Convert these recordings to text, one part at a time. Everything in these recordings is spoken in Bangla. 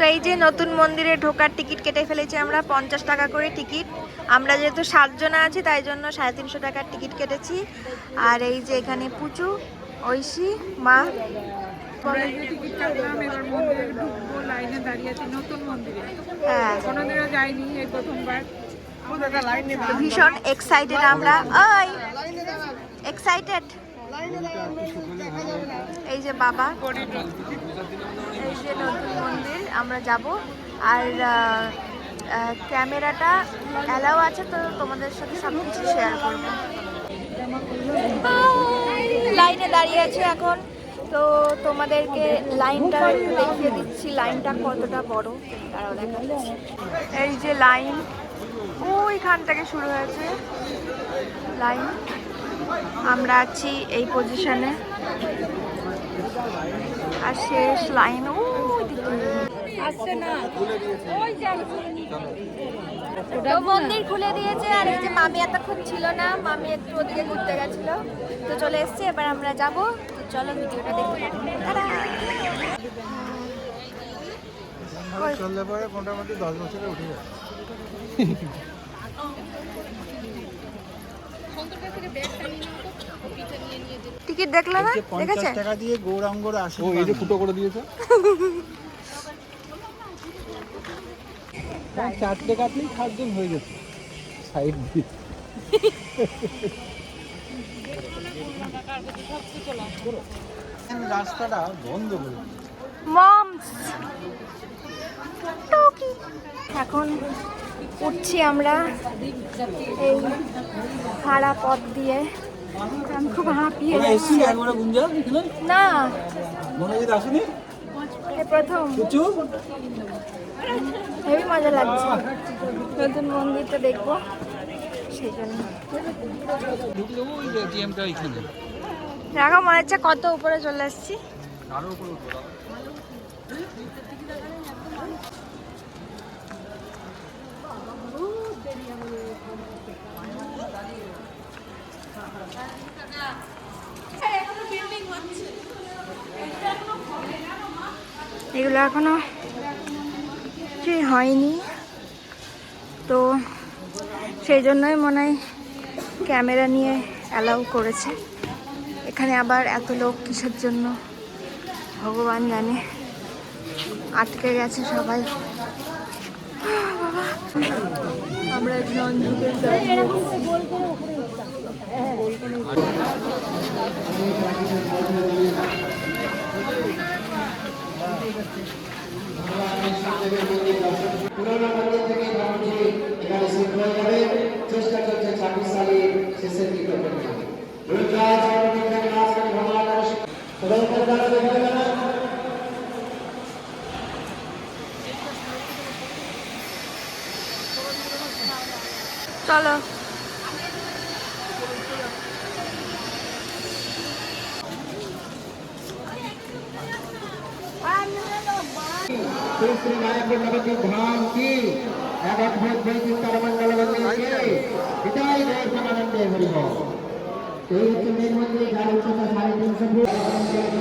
তো এই যে নতুন মন্দিরে ঢোকার টিকিট কেটে ফেলেছি আমরা পঞ্চাশ টাকা করে টিকিট। আমরা যেহেতু সাতজনা আছি তাই জন্য সাড়ে তিনশো টাকার টিকিট কেটেছি। আর এই যে এখানে পুচু ঐশী মা। আমরা এই যে টিকিট কাটলাম এবার মন্দিরে ঢুকবো লাইনে দাঁড়িয়ে আছি নতুন মন্দিরে। হ্যাঁ। ভীষণ এক্সাইটেড আমরা। ওই এক্সাইটেড এই যে বাবা, এই যে নতুন মন্দির, আমরা যাব। আর ক্যামেরাটা অ্যালাও আছে তো তোমাদের সাথে সব কিছু শেয়ার করব। লাইনে দাঁড়িয়ে আছে এখন। তো তোমাদেরকে লাইনটা একটু দেখিয়ে দিচ্ছি, লাইনটা কতটা বড়, তারাও দেখা এই যে লাইন ওইখান থেকে শুরু হয়েছে। লাইন, আমরা আছি এই পজিশনে আর শেষ লাইন আসছে না। তো মন্দির খুলে দিয়েছে আর এই যে মামি এতক্ষণ ছিল না মামি একটু ওদিকে ঘুরতে গেছিল। তো চলে এসছে এবার আমরা যাব। তো চলো ভিডিওটা? চললে পরে মোটামুটি দশ বছরে উঠে যাবে টিকিট দেখলে না? দেখেছে? টাকা দিয়ে গৌরাঙ্গর আসে ও এই যে ফুটো করে দিয়েছে। চারটে কাটলেই সাতজন হয়ে গেছে। সাইড দিয়ে। রাস্তাটা বন্ধ করে মমস। এখন উঠছি আমরা এই খাড়া পথ দিয়ে। আমি খুব হাঁপিয়ে না। প্রথম। হেবি মজা লাগছে। নতুন মন্দিরটা দেখব। সেই জন্য। দেখো মনে হচ্ছে কত উপরে চলে এসেছি আরও উপরে উঠবো দাদা। এগুলো এখনও কিছুই হয়নি। তো সেই জন্যই মনে হয় ক্যামেরা নিয়ে অ্যালাউ করেছে। এখানে আবার এত লোক কিসের জন্য? ভগবান জানে। আটকে গেছে সবাই। বাবা, চেষ্টা চলছে ছাব্বিশ সালের শেষের দিকে দুর্গা জগন্নাথ থেকে নাচ করে ভগবান সবাই পরিবার দেখে যাবে চলো श्री श्री नायक नवती धाम की एक अद्भुत वैचित्र मंगल मंदिर के विदाई दर्शन आनंद हरि हो तो ये मेन मंदिर गाड़ी उच्चता साढ़े तीन सौ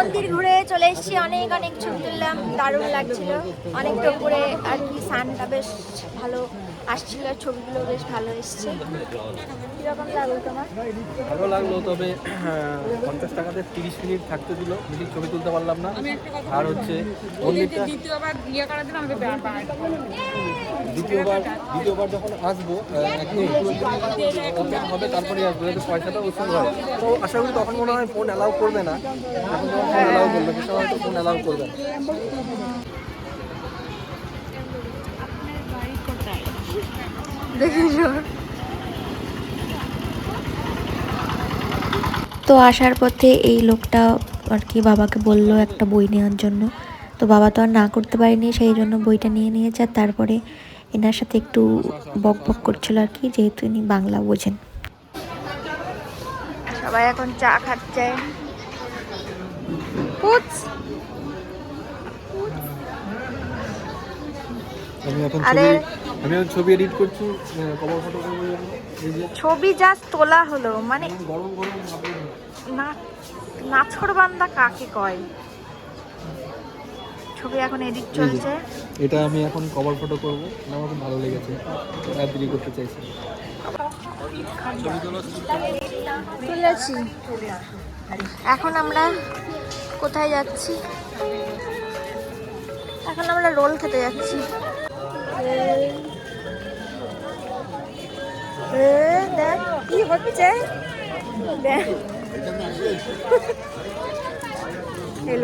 মন্দির ঘুরে চলে এসেছি। অনেক অনেক ছবি তুললাম। দারুণ লাগছিল। অনেকটা উপরে আর কি সানটা বেশ ভালো আসছিল ছবিগুলো বেশ ভালো এসছে। কীরকম লাগল তোমার? ভালো লাগল তবে হ্যাঁ, পঞ্চাশ টাকাতে তিরিশ মিনিট থাকতে দিল বেশি ছবি তুলতে পারলাম না। আর হচ্ছে দ্বিতীয়বার দ্বিতীয়বার দ্বিতীয়বার যখন আসব আহ, হবে তারপরে আসব যাতে পয়সাটা ওষুধ হয়। তো আশা করি তখন মনে হয় ফোন অ্যালাউ করবে না। এখন ফোন অ্যালাউ করবে সে সময় তো ফোন অ্যালাউ করবে না। তো আসার পথে এই লোকটা আর কি বাবাকে বলল একটা বই নেওয়ার জন্য। তো বাবা তো আর না করতে পারেনি সেই জন্য বইটা নিয়ে নিয়েছে আর তারপরে এনার সাথে একটু বক বক করছিল আর কি যেহেতু ইনি বাংলা বোঝেন। সবাই এখন চা খাচ্ছে। আরে আমি এখন ছবি এডিট করছি কভার ফটো করব ছবি জাস্ট তোলা হলো মানে গরম গরম না নাছর বান্দা কাকে কয়? ছবি এখন এডিট চলছে। এটা আমি এখন কভার ফটো করব আমার খুব ভালো লেগেছে আর করতে চাইছি। তুলেছি। এখন আমরা কোথায় যাচ্ছি? এখন আমরা রোল খেতে যাচ্ছি। দেখ কি হচ্ছে? এই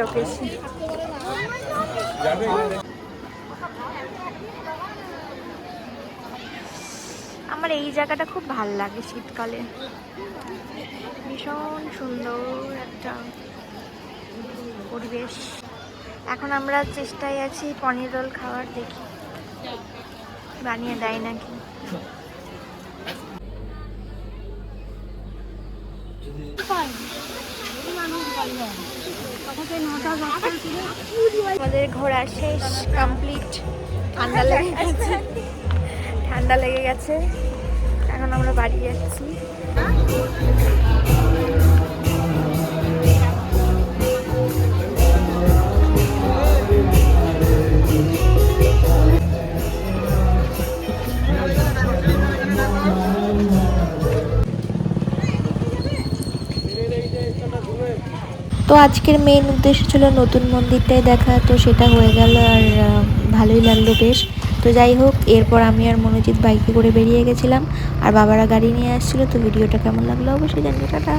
আমার এই জায়গাটা খুব ভালো লাগে শীতকালে। ভীষণ সুন্দর একটা পরিবেশ। এখন আমরা চেষ্টায় আছি পনির রোল খাওয়ার, দেখি। বানিয়ে দেয় নাকি? আমাদের ঘোরা শেষ কমপ্লিট ঠান্ডা লেগে গেছে। ঠান্ডা লেগে গেছে। এখন আমরা বাড়ি যাচ্ছি। তো আজকের মেন উদ্দেশ্য ছিল নতুন মন্দিরটাই দেখা, তো সেটা হয়ে গেল আর ভালোই লাগল বেশ। তো যাই হোক, এরপর আমি আর মনোজিৎ বাইকে করে বেরিয়ে গেছিলাম। আর বাবারা গাড়ি নিয়ে আসছিল, তো ভিডিওটা কেমন লাগল অবশ্যই জানবে টাটা।